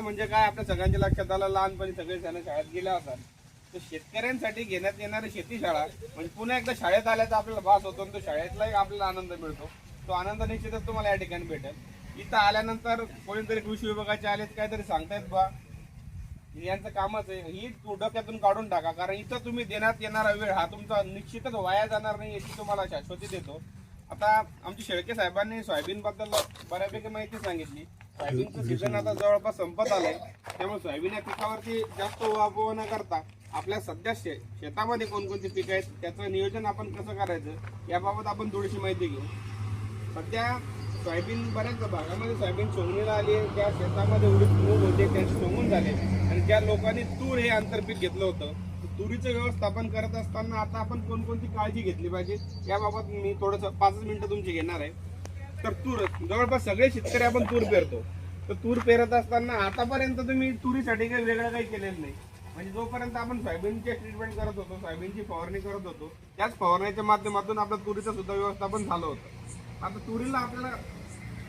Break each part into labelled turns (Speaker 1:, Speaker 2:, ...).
Speaker 1: म्हणजे काय आपल्या सगळ्यांच्या लक्षात आलं लहानपणी सगळे जण शाळेत गेले असतात तर शेतकऱ्यांसाठी घेण्यात येणारी शेती शाळा म्हणजे पुन्हा एकदा शाळेत आल्याचा आपल्याला भास होतो आणि तो शाळेतलाही आपल्याला आनंद मिळतो. तो आनंद निश्चितच तुम्हाला या ठिकाणी भेटेल. इथं आल्यानंतर कोणीतरी कृषी विभागाचे आलेत काहीतरी सांगतायत बा. यांचं कामच आहे. ही तू डोक्यातून काढून टाका. कारण इथं तुम्ही देण्यात येणारा वेळ हा तुमचा निश्चितच वाया जाणार नाही याची तुम्हाला शाश्वती देतो. आता आमच्या शेळके साहेबांनी सोयाबीन बद्दल बऱ्यापैकी माहिती सांगितली. सोयाबीनचं सीझन आता जवळपास संपत आलंय. त्यामुळे सोयाबीन या पिकावरती जास्त उहापोह न करता आपल्या सध्या शे शेतामध्ये कोणकोणती पिकं आहेत त्याचं नियोजन आपण कसं करायचं याबाबत आपण थोडीशी माहिती घेऊ. सध्या सोयाबीन बऱ्याच भागामध्ये सोयाबीन सोंगणीला आली आहे. ज्या शेतामध्ये उडीद मूग होते त्यांचे सोंगून झाले. आणि ज्या लोकांनी तूर हे आंतरपीक घेतलं होतं तुरीचं व्यवस्थापन करत असताना आता आपण कोणकोणती काळजी घेतली पाहिजे? याबाबत मी थोडंसं पाचच मिनिटं तुमची घेणार आहे. तर तूर जवळपास सगळे शेतकरी आपण तूर पेरतो. तर तूर पेरत असताना आतापर्यंत तुम्ही तुरीसाठी काही वेगळं काही केलेलं नाही. म्हणजे जोपर्यंत आपण सोयाबीनचे ट्रीटमेंट करत होतो सोयाबीनची फवारणी करत होतो त्याच फवारणीच्या माध्यमातून आपलं तुरीचं सुद्धा व्यवस्थापन झालं होतं. आता तुरीला आपल्याला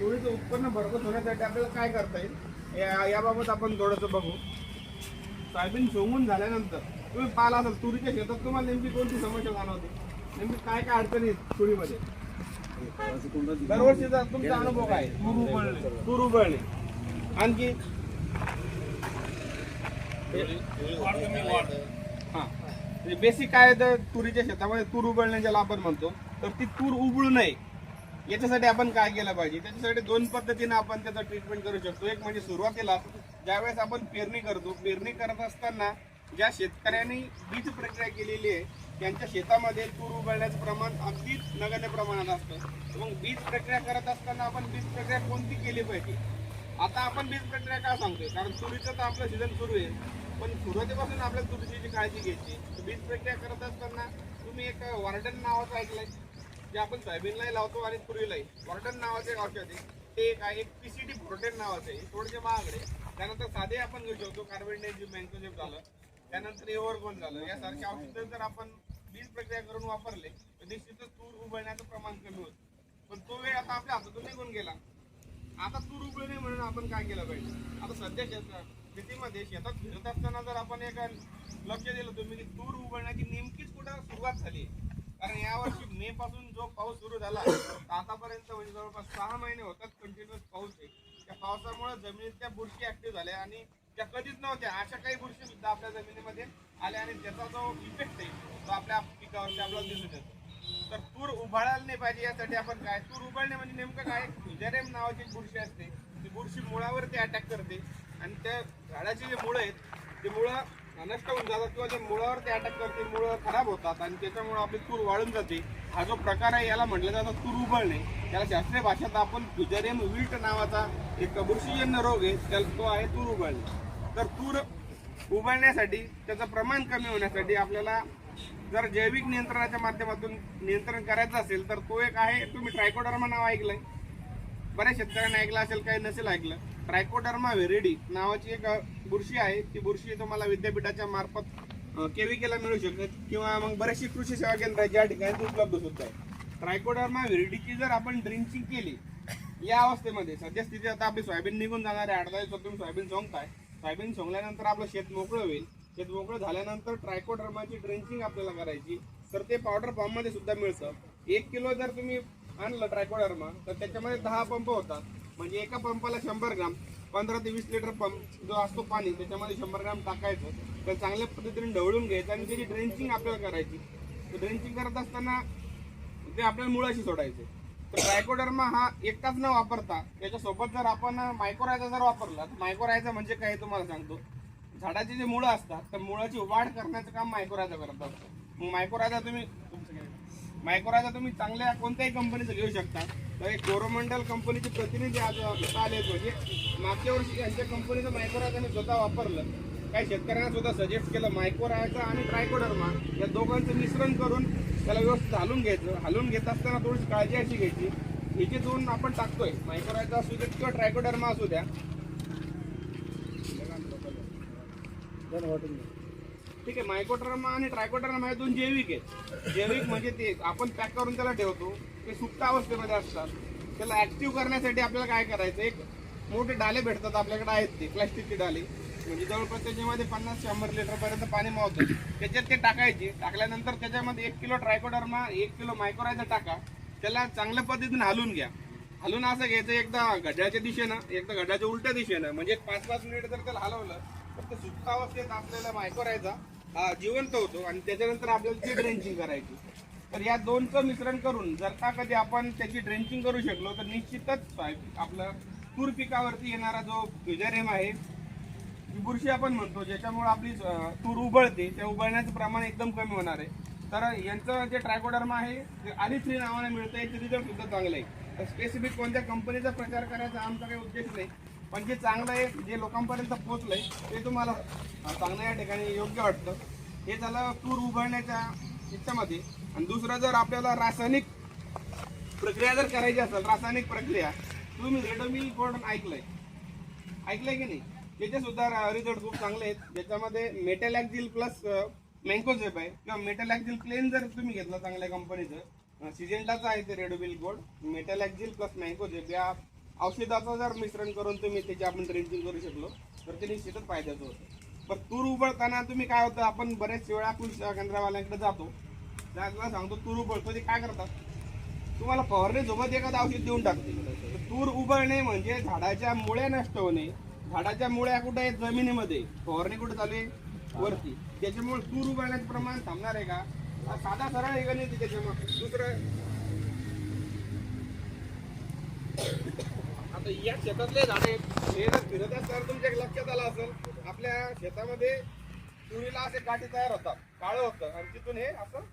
Speaker 1: तुरीचं उत्पन्न भरपूर होण्यासाठी आपल्याला काय करता येईल? या- याबाबत आपण थोडंसं बघू. सोयाबीन सोंगून झाल्यानंतर तुम्ही पाहिला असाल तुरीच्या शेतात तुम्हाला नेमकी कोणती समस्या जाणवते? नेमकी काय काय अडचणी आहेत तुरीमध्ये? दरवर्षीचा तुमचा अनुभव काय? तूर उबळणे आणखी? हा. बेसिक काय आहे तर तुरीच्या शेतामध्ये तूर उबळणे ज्याला आपण म्हणतो. तर ती तूर उबळू नये. याच्यासाठी आपण काय केलं पाहिजे? त्याच्यासाठी दोन पद्धतीने आपण त्याचं ट्रीटमेंट करू शकतो. एक म्हणजे सुरुवातीला ज्यावेळेस आपण पेरणी करतो पेरणी करत असताना ज्या शेतकऱ्यांनी बीज प्रक्रिया केलेली आहे त्यांच्या शेतामध्ये तूर उबळण्याचं प्रमाण अगदीच नगण्य प्रमाणात असतं. मग बीज प्रक्रिया करत असताना आपण बीज प्रक्रिया कोणती केली पाहिजे? आता आपण बीज प्रक्रिया का सांगतोय? कारण तुरीचं तर आपलं सीझन सुरू आहे. पण सुरुवातीपासून आपल्या तुरीची काळजी घ्यायची. बीज प्रक्रिया करत असताना तुम्ही एक वार्डन नावाचं ऐकलंय जे आपण सोयाबीनलाही लावतो आणि तुरीलाही. वॉर्डन नावाचे एक औषध आहे. ते एक आहे एक पीसीडी प्रोटेन नावाचं आहे. हे थोडेसे महागडे त्यानंतर साधे आपण घेऊ शकतो. कार्बेंडायझिम मँकोजेब झालं. त्यानंतर एव्हरगोन झालं. यासारखे औषधं जर आपण बीज प्रक्रिया करून वापरले तर निश्चितच तूर उबळण्याचं प्रमाण कमी होतं. पण तो वेळ आता आपल्या हातातून निघून गेला. आता तूर उबळू नये म्हणून आपण काय केलं पाहिजे? आता सध्या शेत शेतीमध्ये शेतात फिरत असताना जर आपण एक लक्ष दिलं तुम्ही की तूर उबळण्याची नेमकीच कुठं सुरुवात झाली कारण यावर्षी मे पासून जो पाऊस सुरू झाला आतापर्यंत म्हणजे जवळपास सहा महिने होतात कंटिन्युअस पाऊस आहे. त्या पावसामुळे जमिनीतल्या बुरशी ऍक्टिव्ह झाल्या आणि त्या कधीच नव्हत्या. अशा काही बुरशी सुद्धा आपल्या जमिनीमध्ये आल्या आणि त्याचा जो इफेक्ट आहे तो आपल्या पिकावरती आपल्याला दिसून येतो. तर तूर उभाळायला नाही पाहिजे यासाठी आपण काय? तूर उभाळणे म्हणजे नेमकं काय? फ्युजरेम नावाची बुरशी असते. ती बुरशी मुळावरती अटॅक करते आणि त्या झाडाची जे मुळं आहेत ते मुळं नष्ट होऊन जातात किंवा जे मुळावरती अटॅक करते मुळं खराब होतात आणि त्याच्यामुळं आपली तूर वाळून जाते. हा जो प्रकार आहे याला म्हटलं जातं तूर उभळणे. त्याला शास्त्रीय भाषेत आपण फ्युजरेम विल्ट नावाचा एक बुरशीजन्य रोग आहे त्याला तो आहे तूर उबळणे तर तूर उभारण्यासाठी त्याचं प्रमाण कमी होण्यासाठी आपल्याला जर जैविक नियंत्रणाच्या माध्यमातून नियंत्रण करायचं असेल तर तो एक आहे. तुम्ही ट्रायकोडर्मा नाव ऐकलंय. बऱ्याच शेतकऱ्यांनी ऐकलं असेल काही नसेल ऐकलं. ट्रायकोडर्मा व्हेरेडी नावाची एक बुरशी आहे. ती बुरशी तुम्हाला विद्यापीठाच्या मार्फत केविकेला मिळू शकते किंवा मग बरेचशी कृषी सेवा केंद्र आहे ज्या ठिकाणी ती उपलब्ध सुद्धा आहे. ट्रायकोडर्मा व्हेरिडीची जर आपण ड्रिंचिंग केली या अवस्थेमध्ये सद्यस्थिती आता आपली सोयाबीन निघून जाणार आहे. अर्धा दिवसात तुम्ही सोयाबीन सोंगताय. सोयाबीन सोंगल्यानंतर आपलं शेत मोकळं होईल. शेत मोकळं झाल्यानंतर ट्रायकोडर्माची ड्रिंचिंग आपल्याला करायची. तर ते पावडर फॉर्ममध्ये सुद्धा मिळतं. एक किलो जर तुम्ही आणलं ट्रायकोडर्मा तर त्याच्यामध्ये दहा पंप होतात. म्हणजे एका पंपाला शंभर ग्राम पंधरा ते वीस लिटर पंप जो असतो पाणी त्याच्यामध्ये शंभर ग्राम टाकायचं. तर चांगल्या पद्धतीने ढवळून घ्यायचं आणि त्याची ड्रेंचिंग आपल्याला करायची. ड्रेंचिंग करत असताना ते आपल्याला मुळाशी सोडायचे. तर ट्रायकोडर्मा हा एकटाच न वापरता त्याच्यासोबत जर आपण मायक्रोरायझा जर वापरला तर मायक्रोरायझा म्हणजे काय तुम्हाला सांगतो. झाडाची जे मुळं असतात तर मुळाची वाढ करण्याचं काम मायक्रोरायझा करत असतो. मग मायक्रोरायझा तुम्ही मायक्रोरायझा तुम्ही चांगल्या कोणत्याही कंपनीचं घेऊ शकता. तर एक कोरोमंडल कंपनीचे प्रतिनिधी आज आले म्हणजे मागच्या वर्षी यांच्या कंपनीचं मायक्रोरायझाने स्वतः वापरलं. काही शेतकऱ्यांना सुद्धा सजेस्ट केलं मायक्रोरायझा आणि ट्रायकोडर्मा या दोघांचं मिश्रण करून त्याला व्यवस्थित हलून घ्यायचं. हलून घेत असताना थोडीशी काळजी अशी घ्यायची. हे जे दोन आपण टाकतोय. मायक्रोरायझा असू द्या किंवा ट्रायकोडर्मा असू द्या. ठीक आहे मायकोटर्मा आणि ट्रायकोटर्मा हे दोन जैविक आहेत. जैविक म्हणजे ते आपण पॅक करून त्याला ठेवतो. ते सुप्त अवस्थेमध्ये असतात. त्याला ऍक्टिव्ह करण्यासाठी आपल्याला काय करायचं? एक मोठे डाले भेटतात आपल्याकडे आहेत ते प्लास्टिकचे डाले. म्हणजे जवळपास त्याच्यामध्ये पन्नास शंभर लिटरपर्यंत पाणी मावतं. त्याच्यात ते टाकायचे. टाकल्यानंतर त्याच्यामध्ये एक किलो ट्रायकोडर्मा एक किलो मायक्रोरायझा टाका. त्याला चांगल्या पद्धतीने हलवून घ्या. हलून असं घ्यायचं एकदा गड्याच्या दिशेनं एकदा गड्याच्या उलट्या दिशेनं. म्हणजे एक पाच पाच मिनिट जर त्याला हलवलं तर ते सुप्तावस्थेत असलेला मायक्रोरायझा हा जिवंत होतो आणि त्याच्यानंतर आपल्याला ती ड्रेंचिंग करायची. तर या दोनचं मिश्रण करून जर का कधी आपण त्याची ड्रेंचिंग करू शकलो तर निश्चितच आपलं तूर पिकावरती येणारा जो फ्युजरेम आहे बुरशी आपण म्हणतो ज्याच्यामुळे आपली तूर उबळते त्या उबळण्याचं प्रमाण एकदम कमी होणार आहे. तर यांचं जे ट्रायकोडर्मा आहे ते आली थ्री नावाने मिळतं याचे रिझल्ट सुद्धा चांगलं आहे. तर स्पेसिफिक कोणत्या कंपनीचा प्रचार करायचा आमचा काही उद्देश नाही. पण जे चांगलं आहे जे लोकांपर्यंत पोहोचलंय ते तुम्हाला चांगलं या ठिकाणी योग्य वाटतं. हे झालं तूर उबळण्याच्या ह्याच्यामध्ये आणि दुसरं जर आपल्याला रासायनिक प्रक्रिया जर करायची असेल रासायनिक प्रक्रिया तुम्ही रेडोमिल कोड ऐकलंय. ऐकलंय की नाही? त्याचे सुद्धा रिझल्ट खूप चांगले आहेत. ज्याच्यामध्ये मेटॅलॅक्झिल प्लस मँकोझेप आहे. किंवा मेटॅलॅक्झिल प्लेन जर तुम्ही घेतलं चांगल्या कंपनीचं सिजेंटाचं आहे ते रेडोबिल गोल्ड मेटॅलॅक्झिल प्लस मँकोझेप या औषधाचं जर मिश्रण करून तुम्ही त्याची आपण ड्रिंकिंग करू शकलो तर ते निश्चितच फायद्याचं होतं. पण तूर उबळताना तुम्ही काय होतं आपण बरेच वेळा कृषी केंद्रावाल्यांकडे जातो. त्याला सांगतो तूर उबळतो ते काय करतात? तुम्हाला फवारणी सोबत एखादं औषध देऊन टाकते तूर उबळणे म्हणजे झाडाच्या मुळ्या नष्ट होणे झाडाच्या मुळ्या कुठे आहेत? जमिनीमध्ये. फवारणी कुठे चालू आहे? वरती. त्याच्यामुळे तूर उबळण्याचं प्रमाण थांबणार आहे का? साधा सरळ आहे का नाही त्याच्यामुळे दुसरं? आता या शेतातले झाडे हे जर फिरत असताना तुमच्या लक्षात आलं असेल आपल्या शेतामध्ये तुरीला असे काठी तयार होतात. काळं होतं. आणि तिथून हे असं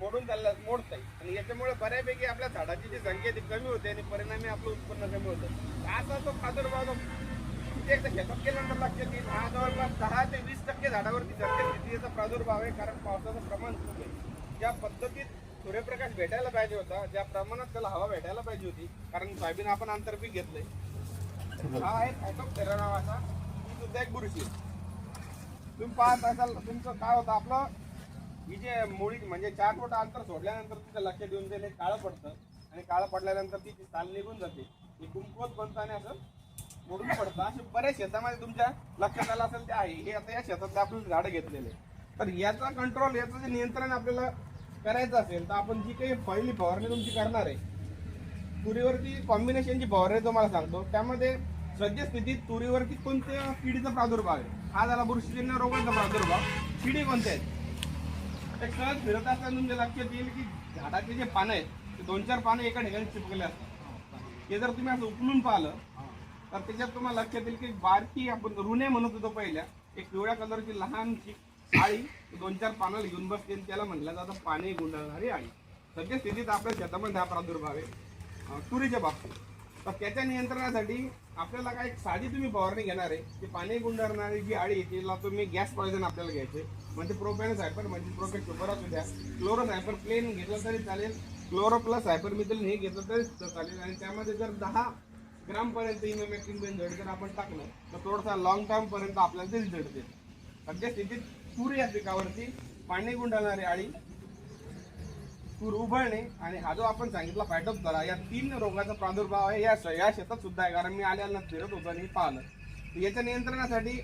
Speaker 1: मोडून चाललं मोडत आहे आणि याच्यामुळे बऱ्यापैकी आपल्या झाडाची जी संख्या ती कमी होते आणि परिणामी आपलं उत्पन्न कमी होतं. असा तो प्रादुर्भाव एकदा शेतात केल्यानंतर लक्षात येईल. हा जवळपास दहा ते वीस टक्के झाडावरती सध्या प्रादुर्भाव आहे कारण पावसाचं प्रमाण खूप आहे. ज्या पद्धतीत सूर्यप्रकाश भेटायला पाहिजे होता ज्या प्रमाणात त्याला हवा भेटायला पाहिजे होती कारण सोयाबीन आपण आंतरपीक घेतलंय. हा आहे तेरा नावाचा ही सुद्धा एक बुरशी तुम्ही पाहत असाल तुमचं काय होतं आपलं ही जे मुळी म्हणजे चार फूट अंतर सोडल्यानंतर तिचं लक्ष देऊन जाईल हे काळं पडतं. आणि काळं पडल्यानंतर ती साल निघून जाते. ही कुंकवत बनतं आणि असं मोडून पडतं. असे बऱ्याच शेतामध्ये तुमच्या लक्षात आलं असेल ते आहे. हे आता या शेतातले आपण झाडं घेतलेले. तर याचा कंट्रोल याचं जे नियंत्रण आपल्याला करायचं असेल तर आपण जी काही पहिली फवारणी तुमची करणार आहे तुरीवरती कॉम्बिनेशनची फवारणी तुम्हाला सांगतो. त्यामध्ये सद्यस्थितीत तुरीवरती कोणत्या किडीचा प्रादुर्भाव आहे? हा झाला बुरशीजन्य रोगाचा प्रादुर्भाव. किडी कोणते आहेत? ते सहज फिरत असताना तुमच्या लक्षात येईल की झाडाचे जे पानं आहेत ते दोन चार पानं एका ठिकाणी चिपकले असतात. हे जर तुम्ही असं उकलून पाहिलं तर त्याच्यात तुम्हाला लक्षात येईल की बारकी आपण रुणे म्हणत होतो पहिल्या. एक पिवळ्या कलरची लहानची आळी दोन चार पानं घेऊन बसते त्याला म्हटलं जातं पाणी गुंडाळणारी आळी सध्या स्थितीत आपल्या शेतामध्ये हा प्रादुर्भाव आहे. तुरीच्या बाबतीत. तर त्याच्या नियंत्रणासाठी आपल्याला काय एक साधी तुम्ही फवारणी घेणार आहे ती पाणी गुंडाळणारी जी आळी तिला तुम्ही गॅस पॉयझन आपल्याला घ्यायचे म्हणजे प्रोपेन सायपर म्हणजे प्रोपेन सुपर असू द्या क्लोरो सायपर प्लेन घेतलं तरी चालेल. क्लोरो प्लस सायपर मिथल हे घेतलं तरी चालेल. आणि त्यामध्ये जर दहा ग्राम पर्यंत इमेमॅक्टिन बेंझोड जर आपण टाकलं तर थोडासा लॉंग टर्म पर्यंत आपल्याला ते रिझल्ट देईल. सध्या स्थितीत तूर या पिकावरती पाणी गुंडाळणारी आळी तूर उभळणे आणि हा जो आपण सांगितला फायटोप्तरा या तीन रोगाचा प्रादुर्भाव आहे या या शेतात सुद्धा आहे. कारण मी आल्याला फिरत होतो आणि पाहिलं. याच्या नियंत्रणासाठी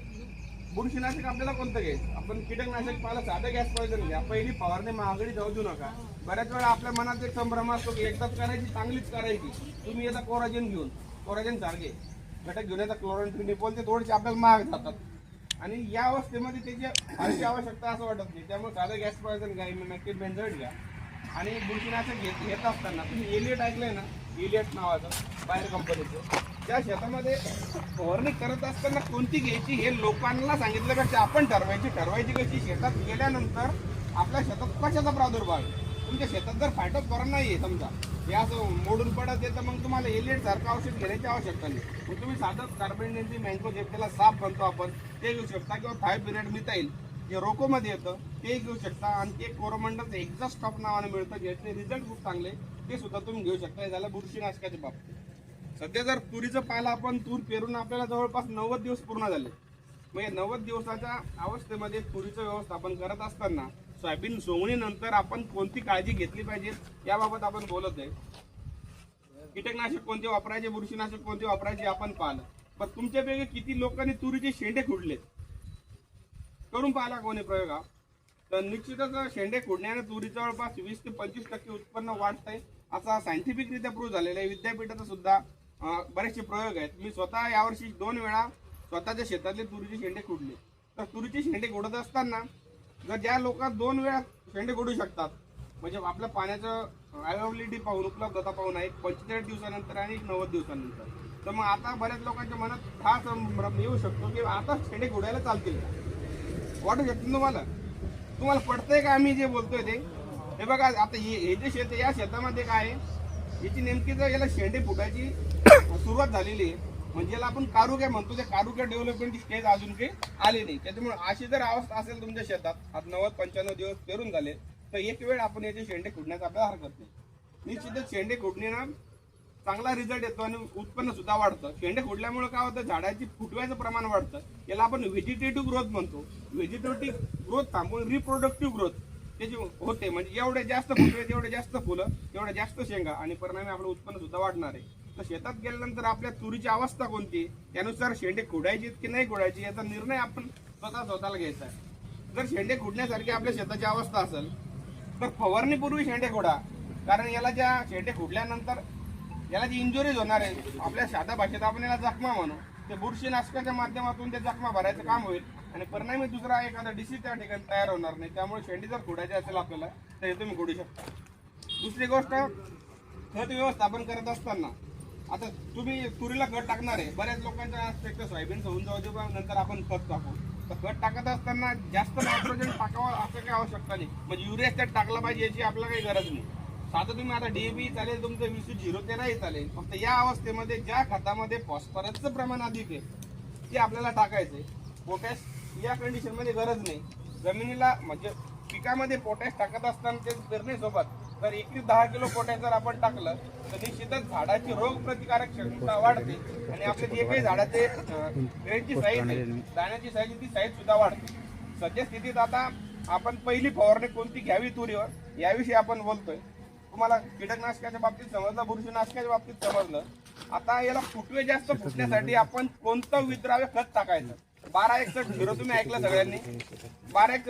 Speaker 1: बुरशीनाशक आपल्याला कोणतं घ्यायचं? आपण कीटकनाशक पाहिलं साधं गॅस पॉयझन घ्या. पहिली फवारणी महागडी जाऊ देऊ नका. बऱ्याच वेळा आपल्या मनात एक संभ्रम असतो की एकदाच करायची चांगलीच करायची. तुम्ही येता कोराजिन घेऊन. कोराजन सारखे. घटक घेऊन येतात क्लोरॉन ट्रिनिपोल ते थोडेसे आपल्याला महाग जातात. आणि या अवस्थेमध्ये त्याची फारशी आवश्यकता असं वाटत नाही. त्यामुळे साधं गॅस पॉयझन घ्या नक्की बेंझोड घ्या. आणि बुरशीनाशक घेत घेत असताना तुम्ही एलियट ऐकलंय ना? एलियट नावाचं बाहेर कंपनीचं त्या शेतामध्ये फवारणी करत असताना कोणती घ्यायची हे लोकांना सांगितल्यापेक्षा आपण ठरवायची ठरवायची कशी? शेतात गेल्यानंतर आपल्या शेतात कशाचा प्रादुर्भाव आहे? तुमच्या शेतात जर फायटोप नाही नाही समजा हे असं मोडून पडत येतं मग तुम्हाला एलिएट सारखं औषध घेण्याची आवश्यकता नाही. मग तुम्ही साधं कार्बन मँगो जे त्याला साफ बनतो आपण ते घेऊ शकता. किंवा फाय पिरियड मिथाईल जे रोकोमध्ये येतं ते घेऊ शकता. आणि ते कोरोमंडलचं एक्झॉस्ट स्टॉप नावाने मिळतं. ज्याचे रिझल्ट खूप चांगले ते सुद्धा तुम्ही घेऊ शकता. हे झालं बुरशीनाशकाच्या बाबतीत. सध्या जर तुरीचं पाहिलं आपण तूर पेरून आपल्याला जवळपास नव्वद दिवस पूर्ण झाले. मग या नव्वद दिवसाच्या अवस्थेमध्ये तुरीचं व्यवस्थापन करत असताना सोयाबीन सोंगणीनंतर आपण कोणती काळजी घेतली पाहिजे याबाबत आपण बोलत आहे. कीटकनाशक कोणते वापरायचे बुरशीनाशक कोणते वापरायचे आपण पाहिलं. पण तुमच्यापैकी किती लोकांनी तुरीचे शेंडे खुडलेत? करून पाहिला कोणी प्रयोग हा? तर निश्चितच शेंडे खुडण्याने तुरी जवळपास वीस ते पंचवीस टक्के उत्पन्न वाढत आहे. असा सायंटिफिकरित्या प्रूव्ह झालेला आहे. विद्यापीठाचा सुद्धा बरेचसे प्रयोग आहेत. मी स्वतः यावर्षी दोन वेळा स्वतःच्या शेतातले तुरीचे शेंडे खुडले. तर तुरीचे शेंडे खुडत असताना जर ज्या लोक दोन वेळा शेंडे खुडू शकतात म्हणजे आपल्या पाण्याचं अवेलेबिलिटी पाहून उपलब्धता पाहून आहे पंचेचाळीस दिवसानंतर आणि नव्वद दिवसानंतर. तर मग आता बऱ्याच लोकांच्या मनात हा संभ्रम येऊ शकतो की आता शेंडे खुडायला चालतील का? वाटू शकतो तुम्हाला? तुम्हाला पडतंय का आम्ही जे बोलतोय ते? हे बघा आता हे हे जे शेत आहे या शेतामध्ये काय आहे? याची नेमकी जर याला शेंडे फुटायची सुरुवात झालेली आहे म्हणजे याला आपण कारुक्या म्हणतो त्या कारुक्या डेव्हलपमेंटची स्टेज अजून काही आली नाही. त्याच्यामुळे अशी जर अवस्था असेल तुमच्या शेतात आज नव्वद पंच्याण्णव दिवस पेरून झाले तर एक वेळ आपण याचे शेंडे खुडण्याचा आपल्याला हरकत नाही. निश्चितच शेंडे खुडणीनं चांगला रिझल्ट येतो आणि उत्पन्न सुद्धा वाढतं. शेंडे खुडल्यामुळे काय होतं झाडाची फुटव्याचं प्रमाण वाढतं. याला आपण व्हेजिटेटिव्ह ग्रोथ म्हणतो. व्हेजिटेटिव्ह ग्रोथ थांबून रिप्रोडक्टिव्ह ग्रोथ त्याची होते. म्हणजे एवढे जास्त फुटवे तेवढे जास्त फुलं तेवढे जास्त शेंगा आणि परिणामी आपलं उत्पन्न सुद्धा वाढणार आहे. तर शेतात गेल्यानंतर आपल्या तुरीची अवस्था कोणती? त्यानुसार शेंडे खोडायचे की नाही खोडायचे याचा निर्णय आपण स्वतः स्वतःला घ्यायचा आहे. जर शेंडे खुडण्यासारखी आपल्या शेताची अवस्था असेल तर फवारणीपूर्वी शेंडे खोडा. कारण याला ज्या शेंडे खुडल्यानंतर याला जी इंजुरीज होणार आहे आपल्या साध्या भाषेत आपण याला जखमा म्हणू. ते बुरशीनाशकाच्या माध्यमातून ते जखमा भरायचं काम होईल आणि परिणामी दुसरा एखादा डिसीज त्या ठिकाणी तयार होणार नाही. त्यामुळे शेंडी जर खोडायची असेल आपल्याला तर हे तुम्ही खोडू शकता. दुसरी गोष्ट खत व्यवस्थापन करत असताना आता तुम्ही तुरीला खत टाकणार आहे. बऱ्याच लोकांचा असते सोयाबीन होऊन जाऊ दे नंतर आपण खत टाकू. तर खत टाकत असताना जास्त नायट्रोजन टाकावं असं काही आवश्यकता नाही. म्हणजे युरिया त्यात टाकला पाहिजे याची आपल्याला काही गरज नाही. साधं तुम्ही आता डीएबी चालेल तुमचं वीस झिरो तेराही चालेल. फक्त या अवस्थेमध्ये ज्या खतामध्ये फॉस्फरसचं प्रमाण अधिक आहे ते आपल्याला टाकायचंय. पोटॅश या कंडिशनमध्ये गरज नाही. जमिनीला म्हणजे पिकामध्ये पोटॅश टाकत असताना ते पेरणीसोबत जर एकवीस दहा किलो पोटॅश जर आपण टाकलं तर निश्चितच झाडाची रोग प्रतिकारक क्षमता वाढते. आणि आपले जे काही झाडाचे वेळची साईज आहे दाण्याची साईज ती साईज सुद्धा वाढते. सध्या स्थितीत आता आपण पहिली फवारणी कोणती घ्यावी तुरीवर याविषयी आपण बोलतोय. तुम्हाला कीटकनाशकाच्या बाबतीत समजलं बुरशीनाशकाच्या बाबतीत समजलं. आता याला फुटवे जास्त फुटण्यासाठी आपण कोणतं विद्राव्य खत टाकायचं? बारा एकसठ झिरो तुम्ही ऐकलं सगळ्यांनी? बारा एक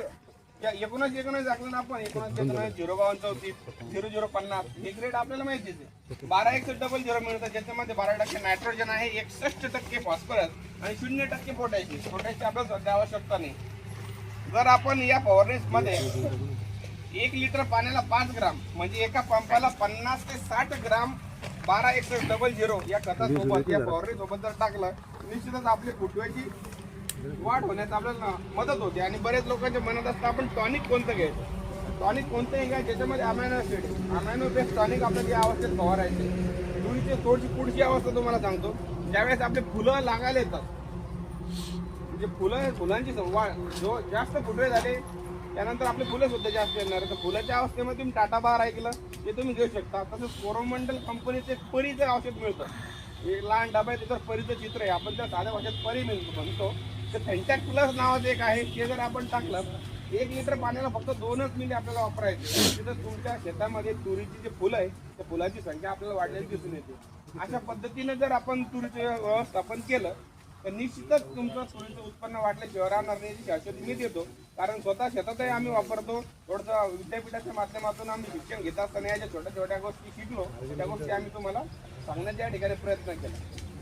Speaker 1: या एकोणीस एकोणीस टाकलं ना आपण एकोणीस एकोणीस झिरो बावन्न चौतीस झिरो झिरो पन्नास. हे ग्रेड आपल्याला माहितीच आहे बारा एकसठ डबल झिरो मिळतं ज्याच्यामध्ये बारा टक्के नायट्रोजन आहे एकसष्ट टक्के फॉस्फरस आणि शून्य टक्के पोटॅशियम पोटॅशियम आपल्याला सध्या आवश्यकता नाही. जर आपण या मध्ये एक लिटर पाण्याला पाच ग्राम म्हणजे एका पंपाला पन्नास ते साठ ग्राम बारा एकसष्ट डबल झिरो या खतासोबत या फवारणी सोबत जर टाकलं निश्चितच आपली फुटव्याची वाढ होण्यात आपल्याला मदत होते आणि बरेच लोकांच्या मनात असतं आपण टॉनिक कोणतं घ्यायचं? टॉनिक कोणतंही घ्या ज्याच्यामध्ये amino acid amino based tonic आपल्याला या अवस्थेत फवारायचे तुरीची थोडीशी पुढची अवस्था तुम्हाला सांगतो. ज्यावेळेस आपले फुलं लागायला येतात म्हणजे फुलं फुलांची जो जास्त फुटवे झाले त्यानंतर आपले फुलं सुद्धा जास्त येणार तर फुलाच्या अवस्थेमध्ये तुम्ही टाटा बार ऐकलं ते तुम्ही घेऊ शकता. तसंच कोरोमंडल कंपनीचे परीचं औषध मिळतं. एक लहान डबा आहे त्याच्यावर परीचं चित्र आहे. आपण त्या साध्या भाषेत परी मिळतो म्हणतो. तर त्यांच्या प्लस नावाचं एक आहे ते जर आपण टाकलं एक लिटर पाण्याला फक्त दोनच मिनिट आपल्याला वापरायचे. तिथं तुमच्या शेतामध्ये तुरीची जे फुलं आहे त्या फुलाची संख्या आपल्याला वाढलेली दिसून येते. अशा पद्धतीने जर आपण तुरीचं व्यवस्थापन केलं तर निश्चितच तुमचं तुरीचं उत्पन्न वाढल्याशिवाय राहणार नाही याची शाश्वती मी देतो. कारण स्वतः शेतातही आम्ही वापरतो थोडंसं विद्यापीठाच्या माध्यमातून आम्ही शिक्षण घेत असताना या ज्या छोट्या छोट्या गोष्टी शिकलो त्या गोष्टी आम्ही तुम्हाला सांगण्याच्या ठिकाणी प्रयत्न केला.